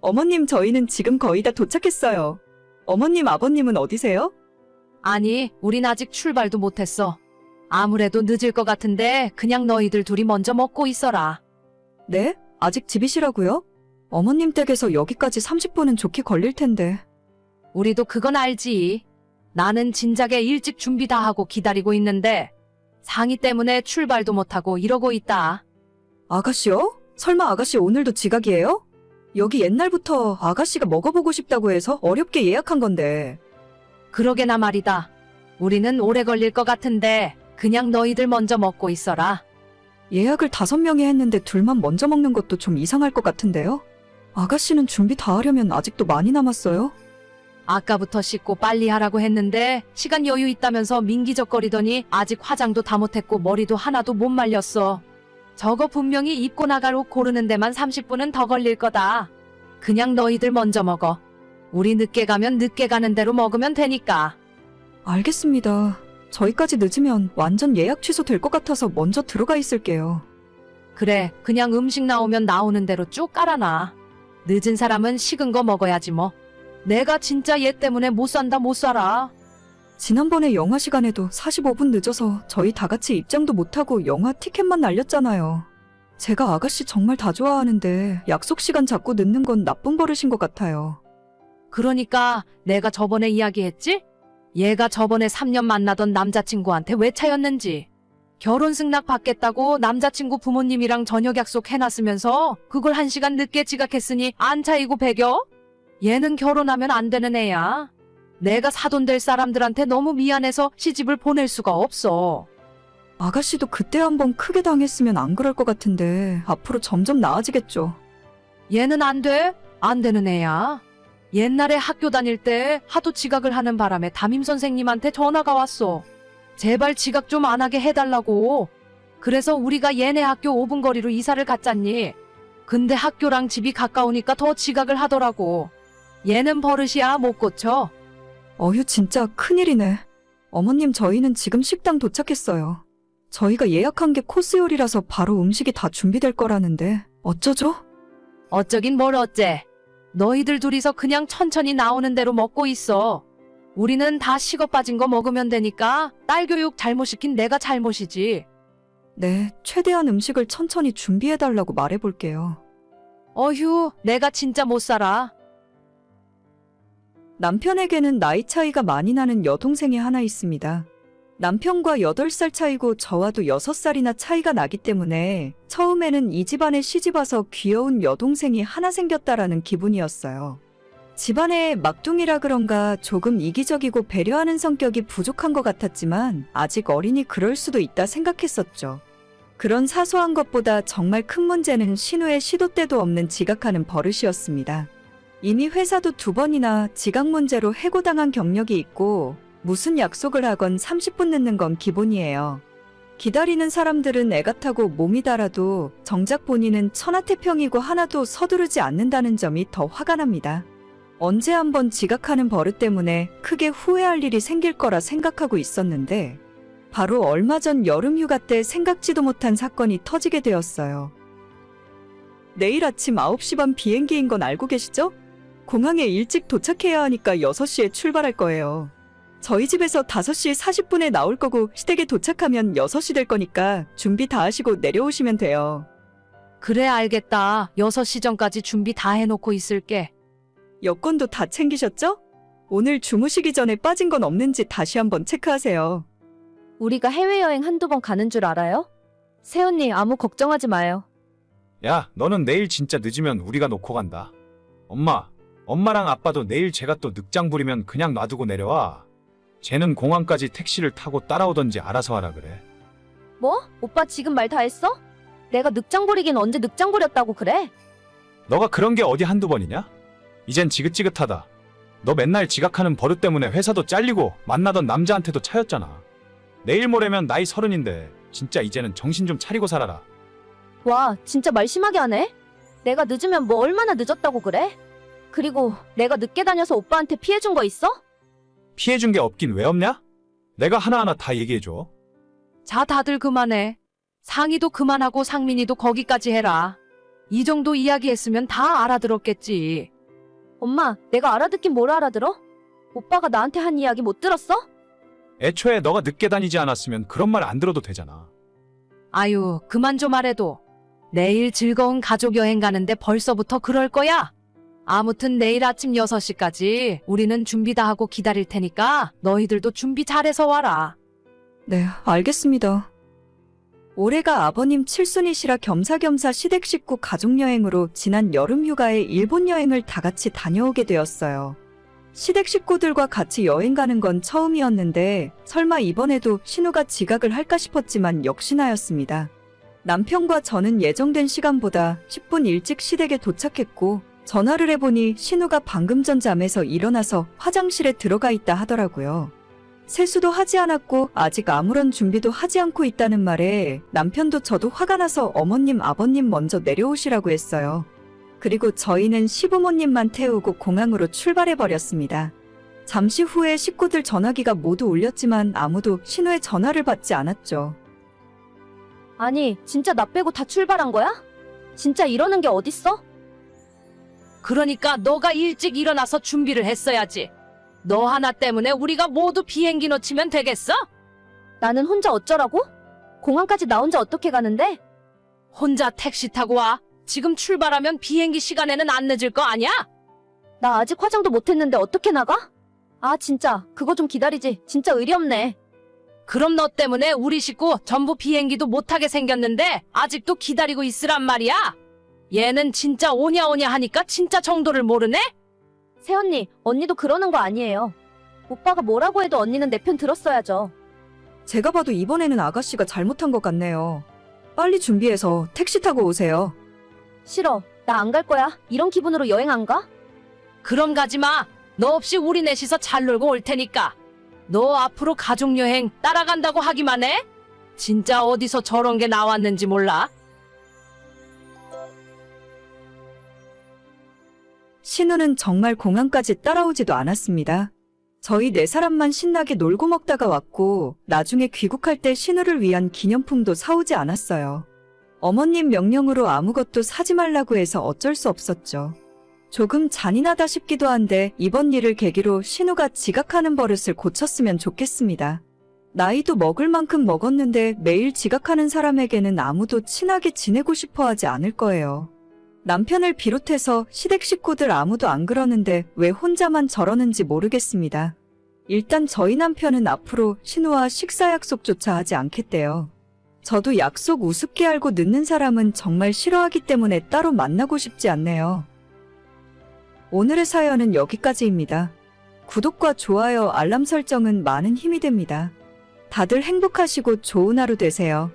어머님, 저희는 지금 거의 다 도착했어요. 어머님, 아버님은 어디세요? 아니, 우린 아직 출발도 못했어. 아무래도 늦을 것 같은데 그냥 너희들 둘이 먼저 먹고 있어라. 네? 아직 집이시라고요? 어머님 댁에서 여기까지 30분은 좋게 걸릴 텐데. 우리도 그건 알지. 나는 진작에 일찍 준비 다 하고 기다리고 있는데 상의 때문에 출발도 못하고 이러고 있다. 아가씨요? 설마 아가씨 오늘도 지각이에요? 여기 옛날부터 아가씨가 먹어보고 싶다고 해서 어렵게 예약한 건데. 그러게나 말이다. 우리는 오래 걸릴 것 같은데 그냥 너희들 먼저 먹고 있어라. 예약을 다섯 명이 했는데 둘만 먼저 먹는 것도 좀 이상할 것 같은데요? 아가씨는 준비 다 하려면 아직도 많이 남았어요? 아까부터 씻고 빨리 하라고 했는데 시간 여유 있다면서 민기적거리더니 아직 화장도 다 못했고 머리도 하나도 못 말렸어. 저거 분명히 입고 나갈 옷 고르는 데만 30분은 더 걸릴 거다. 그냥 너희들 먼저 먹어. 우리 늦게 가면 늦게 가는 대로 먹으면 되니까. 알겠습니다. 저희까지 늦으면 완전 예약 취소될 것 같아서 먼저 들어가 있을게요. 그래, 그냥 음식 나오면 나오는 대로 쭉 깔아놔. 늦은 사람은 식은 거 먹어야지 뭐. 내가 진짜 얘 때문에 못 산다 못 살아. 지난번에 영화 시간에도 45분 늦어서 저희 다 같이 입장도 못하고 영화 티켓만 날렸잖아요. 제가 아가씨 정말 다 좋아하는데 약속 시간 자꾸 늦는 건 나쁜 버릇인 것 같아요. 그러니까 내가 저번에 이야기했지? 얘가 저번에 3년 만나던 남자친구한테 왜 차였는지. 결혼 승낙 받겠다고 남자친구 부모님이랑 저녁 약속 해놨으면서 그걸 한 시간 늦게 지각했으니 안 차이고 배겨? 얘는 결혼하면 안 되는 애야. 내가 사돈 될 사람들한테 너무 미안해서 시집을 보낼 수가 없어. 아가씨도 그때 한번 크게 당했으면 안 그럴 것 같은데 앞으로 점점 나아지겠죠. 얘는 안 돼. 안 되는 애야. 옛날에 학교 다닐 때 하도 지각을 하는 바람에 담임 선생님한테 전화가 왔어. 제발 지각 좀 안 하게 해달라고. 그래서 우리가 얘네 학교 5분 거리로 이사를 갔잖니. 근데 학교랑 집이 가까우니까 더 지각을 하더라고. 얘는 버릇이야 못 고쳐. 어휴, 진짜 큰일이네. 어머님, 저희는 지금 식당 도착했어요. 저희가 예약한 게 코스 요리라서 바로 음식이 다 준비될 거라는데, 어쩌죠? 어쩌긴 뭘 어째. 너희들 둘이서 그냥 천천히 나오는 대로 먹고 있어. 우리는 다 식어 빠진 거 먹으면 되니까 딸 교육 잘못 시킨 내가 잘못이지. 네, 최대한 음식을 천천히 준비해달라고 말해볼게요. 어휴, 내가 진짜 못 살아. 남편에게는 나이 차이가 많이 나는 여동생이 하나 있습니다. 남편과 8살 차이고 저와도 6살이나 차이가 나기 때문에 처음에는 이 집안에 시집와서 귀여운 여동생이 하나 생겼다라는 기분이었어요. 집안의 막둥이라 그런가 조금 이기적이고 배려하는 성격이 부족한 것 같았지만 아직 어리니 그럴 수도 있다 생각했었죠. 그런 사소한 것보다 정말 큰 문제는 신우의 시도 때도 없는 지각하는 버릇이었습니다. 이미 회사도 두 번이나 지각 문제로 해고당한 경력이 있고 무슨 약속을 하건 30분 늦는 건 기본이에요. 기다리는 사람들은 애가 타고 몸이 달아도 정작 본인은 천하태평이고 하나도 서두르지 않는다는 점이 더 화가 납니다. 언제 한번 지각하는 버릇 때문에 크게 후회할 일이 생길 거라 생각하고 있었는데 바로 얼마 전 여름 휴가 때 생각지도 못한 사건이 터지게 되었어요. 내일 아침 9시 반 비행기인 건 알고 계시죠? 공항에 일찍 도착해야 하니까 6시에 출발할 거예요. 저희 집에서 5시 40분에 나올 거고 시댁에 도착하면 6시 될 거니까 준비 다 하시고 내려오시면 돼요. 그래, 알겠다. 6시 전까지 준비 다 해놓고 있을게. 여권도 다 챙기셨죠? 오늘 주무시기 전에 빠진 건 없는지 다시 한번 체크하세요. 우리가 해외여행 한두 번 가는 줄 알아요? 새언니 아무 걱정하지 마요. 야, 너는 내일 진짜 늦으면 우리가 놓고 간다. 엄마, 엄마랑 아빠도 내일 제가 또 늑장 부리면 그냥 놔두고 내려와. 쟤는 공항까지 택시를 타고 따라오던지 알아서 하라 그래. 뭐? 오빠 지금 말 다 했어? 내가 늑장 부리긴 언제 늑장 부렸다고 그래? 너가 그런 게 어디 한두 번이냐? 이젠 지긋지긋하다. 너 맨날 지각하는 버릇 때문에 회사도 잘리고 만나던 남자한테도 차였잖아. 내일 모레면 나이 서른인데 진짜 이제는 정신 좀 차리고 살아라. 와, 진짜 말 심하게 하네? 내가 늦으면 뭐 얼마나 늦었다고 그래? 그리고 내가 늦게 다녀서 오빠한테 피해준 거 있어? 피해준 게 없긴 왜 없냐? 내가 하나하나 다 얘기해줘. 자, 다들 그만해. 상의도 그만하고 상민이도 거기까지 해라. 이 정도 이야기했으면 다 알아들었겠지. 엄마, 내가 알아듣긴 뭘 알아들어? 오빠가 나한테 한 이야기 못 들었어? 애초에 너가 늦게 다니지 않았으면 그런 말 안 들어도 되잖아. 아유, 그만 좀 말해도. 내일 즐거운 가족 여행 가는데 벌써부터 그럴 거야? 아무튼 내일 아침 6시까지 우리는 준비 다 하고 기다릴 테니까 너희들도 준비 잘해서 와라. 네, 알겠습니다. 올해가 아버님 칠순이시라 겸사겸사 시댁 식구 가족여행으로 지난 여름 휴가에 일본 여행을 다 같이 다녀오게 되었어요. 시댁 식구들과 같이 여행 가는 건 처음이었는데 설마 이번에도 신우가 지각을 할까 싶었지만 역시나였습니다. 남편과 저는 예정된 시간보다 10분 일찍 시댁에 도착했고 전화를 해보니 신우가 방금 전 잠에서 일어나서 화장실에 들어가 있다 하더라고요. 세수도 하지 않았고 아직 아무런 준비도 하지 않고 있다는 말에 남편도 저도 화가 나서 어머님 아버님 먼저 내려오시라고 했어요. 그리고 저희는 시부모님만 태우고 공항으로 출발해 버렸습니다. 잠시 후에 식구들 전화기가 모두 울렸지만 아무도 신우의 전화를 받지 않았죠. 아니, 진짜 나 빼고 다 출발한 거야? 진짜 이러는 게 어딨어? 그러니까 너가 일찍 일어나서 준비를 했어야지. 너 하나 때문에 우리가 모두 비행기 놓치면 되겠어? 나는 혼자 어쩌라고? 공항까지 나 혼자 어떻게 가는데? 혼자 택시 타고 와. 지금 출발하면 비행기 시간에는 안 늦을 거 아니야? 나 아직 화장도 못 했는데 어떻게 나가? 아, 진짜. 그거 좀 기다리지. 진짜 의리 없네. 그럼 너 때문에 우리 식구 전부 비행기도 못 타게 생겼는데 아직도 기다리고 있으란 말이야. 얘는 진짜 오냐오냐 하니까 진짜 정도를 모르네? 새언니, 언니도 그러는 거 아니에요. 오빠가 뭐라고 해도 언니는 내 편 들었어야죠. 제가 봐도 이번에는 아가씨가 잘못한 것 같네요. 빨리 준비해서 택시 타고 오세요. 싫어. 나 안 갈 거야. 이런 기분으로 여행 안 가? 그럼 가지 마. 너 없이 우리 넷이서 잘 놀고 올 테니까. 너 앞으로 가족여행 따라간다고 하기만 해? 진짜 어디서 저런 게 나왔는지 몰라. 신우는 정말 공항까지 따라오지도 않았습니다. 저희 네 사람만 신나게 놀고 먹다가 왔고, 나중에 귀국할 때 신우를 위한 기념품도 사오지 않았어요. 어머님 명령으로 아무것도 사지 말라고 해서 어쩔 수 없었죠. 조금 잔인하다 싶기도 한데, 이번 일을 계기로 신우가 지각하는 버릇을 고쳤으면 좋겠습니다. 나이도 먹을 만큼 먹었는데 매일 지각하는 사람에게는 아무도 친하게 지내고 싶어 하지 않을 거예요. 남편을 비롯해서 시댁 식구들 아무도 안 그러는데 왜 혼자만 저러는지 모르겠습니다. 일단 저희 남편은 앞으로 신우와 식사 약속조차 하지 않겠대요. 저도 약속 우습게 알고 늦는 사람은 정말 싫어하기 때문에 따로 만나고 싶지 않네요. 오늘의 사연은 여기까지입니다. 구독과 좋아요, 알람 설정은 많은 힘이 됩니다. 다들 행복하시고 좋은 하루 되세요.